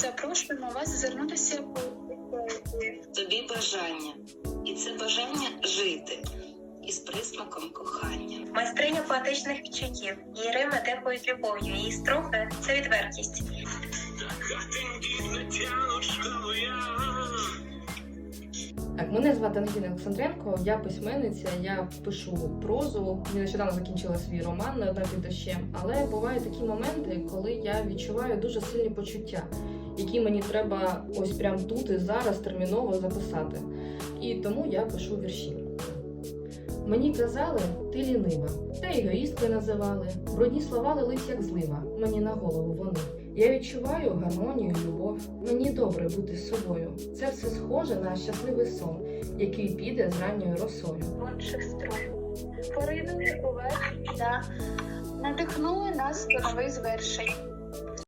запрошуємо вас звернутися по. Тобі бажання, і це бажання жити із присмаком кохання. Майстриня поетичних відчуттів. Її рими дихають любов'ю. Її строфи це відвертість. Мене звати Ангеліна Олександренко, я письменниця, я пишу прозу. Я нещодавно закінчила свій роман не одна під дощем. Але бувають такі моменти, коли я відчуваю дуже сильні почуття, які мені треба ось прямо тут і зараз терміново записати. І тому я пишу вірші. Мені казали, ти лінива, та егоїсткою називали. Брудні слова лились, як злива, мені на голову вони. Я відчуваю гармонію, любов. Мені добре бути з собою. Це все схоже на щасливий сон, який піде з ранньою росою. Творчих струн. Поринули у верх, да. надихнули нас до нових звершень.